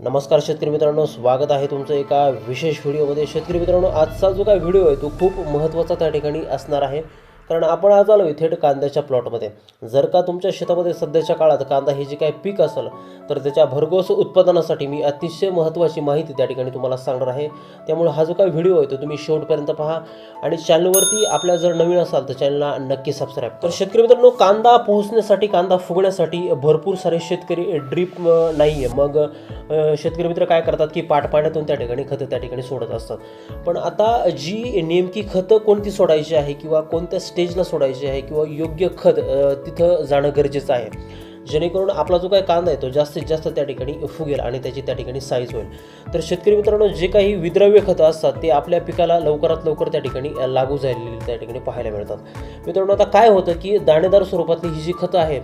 नमस्कार शेतकरी मित्रांनो स्वागत आहे तुमचं एका विशेष व्हिडिओमध्ये. शेतकरी मित्रांनो आजचा जो काय व्हिडिओ आहे तो खूप महत्त्वाचा त्या ठिकाणी असणार आहे. कारण आपण आज आलो थेट कांद्याच्या प्लॉटमध्ये जर का तुमच्या शेतामध्ये सध्याच्या काळात कांदा हे जे काही पीक असेल तर त्याच्या भरघोस उत्पादनासाठी मी अतिशय महत्त्वाची माहिती त्या ठिकाणी तुम्हाला सांगणार आहे. त्यामुळे हा जो काही व्हिडिओ आहे तो तुम्ही शेवटपर्यंत पहा. आणि चॅनलवरती आपल्या जर नवीन असाल तर चॅनलला नक्की सबस्क्राईब तर शेतकरी मित्रांनो कांदा पोहोचण्यासाठी कांदा फुगण्यासाठी भरपूर सारे शेतकरी ड्रीप नाही आहे मग शेतकरी मित्र काय करतात की पाटपाण्यातून त्या ठिकाणी खतं त्या ठिकाणी सोडत असतात. पण आता जी नेमकी खतं कोणती सोडायची आहे किंवा कोणत्या स्टेजला सोडायची आहे किंवा योग्य खत तिथं जाणं गरजेचं आहे. जेणेकरून आपला जो काही कांदा आहे तो जास्तीत जास्त त्या ठिकाणी फुगेल आणि त्याची त्या ठिकाणी साईज होईल. तर शेतकरी मित्रांनो जे काही विद्रव्य खतं असतात ते आपल्या पिकाला लवकरात लवकर त्या ठिकाणी लागू झालेली त्या ठिकाणी पाहायला मिळतात. मित्रांनो आता काय होतं की दाणेदार स्वरूपातली ही जी खतं आहे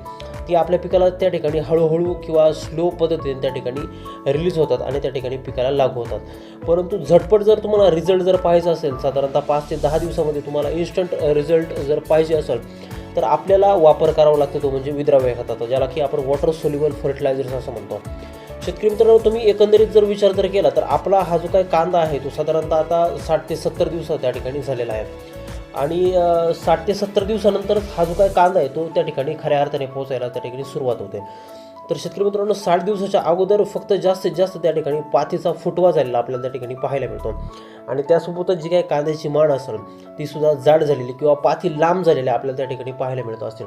ती आपल्या पिकाला त्या ठिकाणी हळूहळू किंवा स्लो पद्धतीने त्या ठिकाणी रिलीज होतात आणि त्या ठिकाणी पिकाला लागू होतात. परंतु झटपट जर तुम्हाला रिझल्ट जर पाहिजे असेल साधारणतः पाच ते दहा दिवसामध्ये तुम्हाला इन्स्टंट रिझल्ट जर पाहिजे असेल तर आपल्याला वापर करावा लागतो तो म्हणजे विद्राव्य खताचा ज्याला की आपण वॉटर सोल्युबल फर्टिलायझर्स असं म्हणतो. शेतकरी मित्रांनो तुम्ही एकंदरीत जर विचार जर केला तर आपला हा जो काही कांदा आहे तो साधारणतः आता साठ ते सत्तर दिवसात त्या ठिकाणी झालेला आहे. आणि साठ ते सत्तर दिवसानंतर हा जो काय कांदा आहे तो त्या ठिकाणी खऱ्या अर्थाने पोहोचायला त्या ठिकाणी सुरुवात होते. तर शेतकरी मित्रांनो साठ दिवसाच्या अगोदर फक्त जास्तीत जास्त त्या ठिकाणी पातीचा फुटवा झालेला आपल्याला त्या ठिकाणी पाहायला मिळतो. आणि त्यासोबतच जी काही कांद्याची माण असेल ती सुद्धा जाड झालेली किंवा पाती लांब झालेली आपल्याला त्या ठिकाणी पाहायला मिळत असेल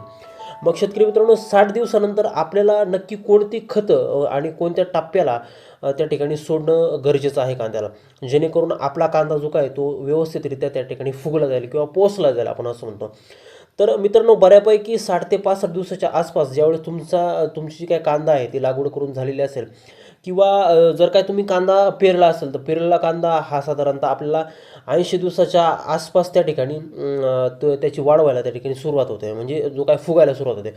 मग शेतकरी मित्रांनो साठ दिवसानंतर आपल्याला नक्की कोणती खतं आणि कोणत्या टप्प्याला त्या ठिकाणी सोडणं गरजेचं आहे कांद्याला? जेणेकरून आपला कांदा जो काय तो व्यवस्थितरित्या त्या ठिकाणी फुगला जाईल किंवा पोचला जाईल आपण असं म्हणतो. तर मित्रांनो बऱ्यापैकी साठ ते पासष्ट दिवसाच्या आसपास ज्यावेळेस तुमचा तुमची जी काय कांदा आहे ती लागवड करून झालेली असेल किंवा जर काय तुम्ही कांदा पेरला असेल तर पेरलेला कांदा हा साधारणतः आपल्याला ऐंशी दिवसाच्या आसपास त्या ठिकाणी त्याची वाढ व्हायला त्या ठिकाणी सुरुवात होते. म्हणजे जो काय फुगायला सुरुवात होते.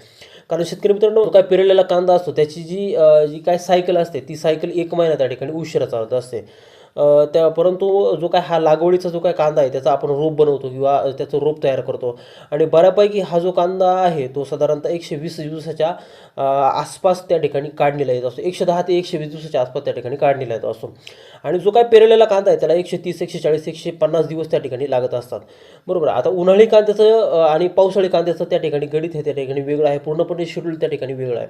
कारण शेतकरी मित्रांनो काय पेरलेला कांदा असतो त्याची जी जी काय सायकल असते ती सायकल एक महिना त्या ठिकाणी उशिरा चालत असते. त्या परंतु जो काय हा लागवडीचा जो काय कांदा आहे त्याचा आपण रोप बनवतो किंवा त्याचं रोप तयार करतो. आणि बऱ्यापैकी हा जो कांदा आहे तो साधारणतः एकशे वीस दिवसाच्या आसपास त्या ठिकाणी काढलेला येत असतो. एकशे दहा ते एकशे वीस दिवसाच्या आसपास त्या ठिकाणी काढलेला येत असतो. आणि जो काय पेरलेला कांदा आहे त्याला एकशे तीस एकशे चाळीस एकशे पन्नास दिवस त्या ठिकाणी लागत असतात. बरोबर? आता उन्हाळी कांद्याचं आणि पावसाळी कांद्याचं त्या ठिकाणी गणित हे त्या ठिकाणी वेगळं आहे. पूर्णपणे शेड्यूल त्या ठिकाणी वेगळं आहे.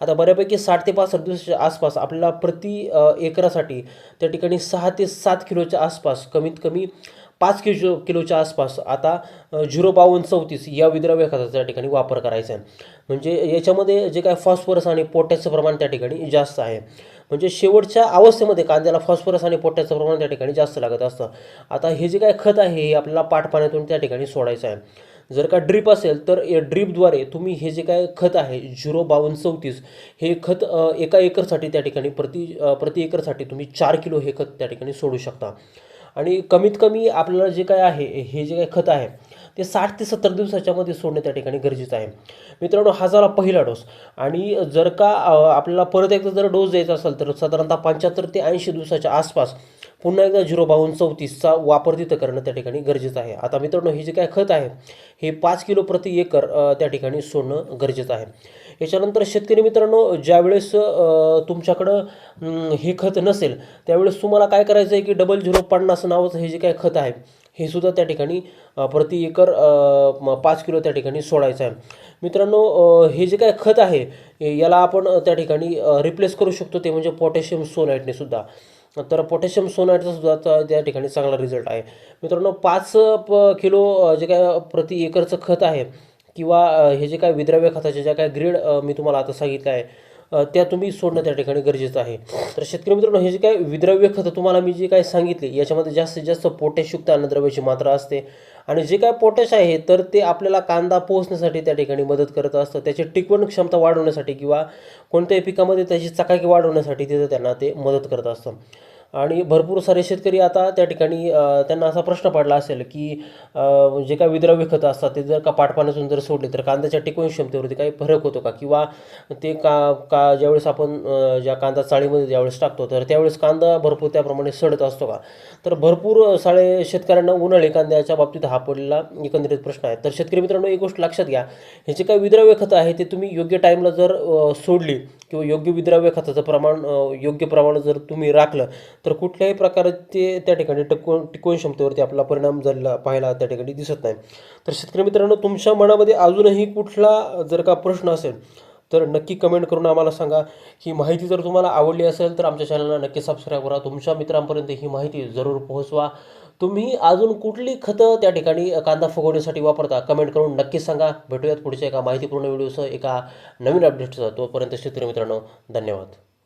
आता बऱ्यापैकी साठ ते पासष्ट दिवसाच्या आसपास आपल्याला प्रति एकरासाठी त्या ठिकाणी सहा ते सात किलोच्या आसपास कमीत कमी पाच किलो किलोच्या आसपास आता झिरो बावन्न चौतीस या विद्रव्य खताचा त्या ठिकाणी वापर करायचा आहे. म्हणजे याच्यामध्ये जे काय फॉस्फरस आणि पोटॅशचं प्रमाण त्या ठिकाणी जास्त आहे. म्हणजे शेवटच्या अवस्थेमध्ये कांद्याला फॉस्फरस आणि पोटॅशचं प्रमाण त्या ठिकाणी जास्त लागत असतं. आता हे जे काय खत आहे हे आपल्याला पाठपाण्यातून त्या ठिकाणी सोडायचं आहे. जर का ड्रीप असेल तर या ड्रीपद्वारे तुम्ही हे जे काय खत आहे झिरो बावन्न चौतीस हे खत एका एकरसाठी त्या ठिकाणी प्रति प्रति एकरसाठी तुम्ही चार किलो हे खत त्या ठिकाणी सोडू शकता. आणि कमीत कमी आपल्याला जे काय आहे हे जे काय खत आहे ते साठ ते सत्तर दिवसाच्यामध्ये सोडणे त्या ठिकाणी गरजेचं आहे. मित्रांनो हा झाला पहिला डोस. आणि जर का आपल्याला परत एकदा जर डोस द्यायचा असेल तर साधारणतः पंच्याहत्तर ते ऐंशी दिवसाच्या आसपास पुन्हा एकदा झिरो बावन्न चौतीसचा वापर तिथं करणं त्या ठिकाणी गरजेचं आहे. आता मित्रांनो हे जे काय खत आहे हे पाच किलो प्रति एकर त्या ठिकाणी सोडणं गरजेचं आहे. याच्यानंतर शेतकरी मित्रांनो ज्यावेळेस तुमच्याकडं हे खत नसेल त्यावेळेस तुम्हाला काय करायचं आहे की डबल झिरो पन्नास नावाचं हे जे काय खत आहे हे सुद्धा त्या ठिकाणी प्रति एकर पाच किलो त्या ठिकाणी सोडायचं आहे. मित्रांनो हे जे काय खत आहे याला आपण त्या ठिकाणी रिप्लेस करू शकतो ते म्हणजे पोटॅशियम सोनाईटने सुद्धा. तर पोटॅशियम सोनाईटचा सुद्धा त्या- त्या ठिकाणी चांगला रिझल्ट आहे. मित्रांनो पाच प किलो जे काय प्रति एकरचं खत आहे किंवा हे जे काय विद्रव्य खताचे ज्या काय ग्रेड मी तुम्हाला आता सांगितलं आहे त्या तुम्ही सोडणं त्या ठिकाणी गरजेचं आहे. तर शेतकरी मित्रांनो हे जे काय विद्रव्य खतं तुम्हाला मी जे काय सांगितले याच्यामध्ये जास्तीत जास्त पोटॅशयुक्त अन्नद्रव्याची मात्रा असते आणि जे काय पोटॅश आहे तर ते आपल्याला कांदा पोहोचण्यासाठी त्या ठिकाणी मदत करत असतं. त्याची टिकवण क्षमता वाढवण्यासाठी किंवा कोणत्याही पिकामध्ये त्याची चकाकी वाढवण्यासाठी तिथं त्यांना ते मदत करत असतं. आणि भरपूर सारे शेतकरी आता त्या ठिकाणी त्यांना असा प्रश्न पडला असेल की जे काय विद्राव्य खतं असतात ते जर का पाटपाण्यातून जर सोडले तर कांद्याच्या टिकवण क्षमतेवरती काही फरक होतो का? किंवा ते का का ज्यावेळेस आपण ज्या कांदा चाळीमध्ये ज्यावेळेस टाकतो तर त्यावेळेस कांदा भरपूर त्याप्रमाणे सडत असतो का? तर भरपूर सारे शेतकऱ्यांना उन्हाळी कांद्याच्या बाबतीत हा पडलेला एकंदरीत प्रश्न आहे. तर शेतकरी मित्रांनो एक गोष्ट लक्षात घ्या हे जे काही विद्राव्य खतं आहे ते तुम्ही योग्य टाईमला जर सोडली किंवा योग्य विद्राव्य खताचं प्रमाण योग्य प्रमाणात जर तुम्ही राखलं तर कुठल्याही प्रकारे ते त्या ठिकाणी टिकवून टिकवण क्षमतेवरती आपला परिणाम झालेला पाहायला त्या ठिकाणी दिसत नाही. तर शेतकरी मित्रांनो तुमच्या मनामध्ये अजूनही कुठला जर का प्रश्न असेल तर नक्की कमेंट करून आम्हाला सांगा. ही माहिती जर तुम्हाला आवडली असेल तर आमच्या चॅनलला नक्की सबस्क्राईब करा. तुमच्या मित्रांपर्यंत ही माहिती जरूर पोहोचवा. तुम्ही अजून कुठली खतं त्या ठिकाणी कांदा फुगवण्यासाठी वापरता कमेंट करून नक्कीच सांगा. भेटूयात पुढच्या एका माहितीपूर्ण व्हिडिओसह एका नवीन अपडेटसह तोपर्यंत शेतकरी मित्रांनो धन्यवाद.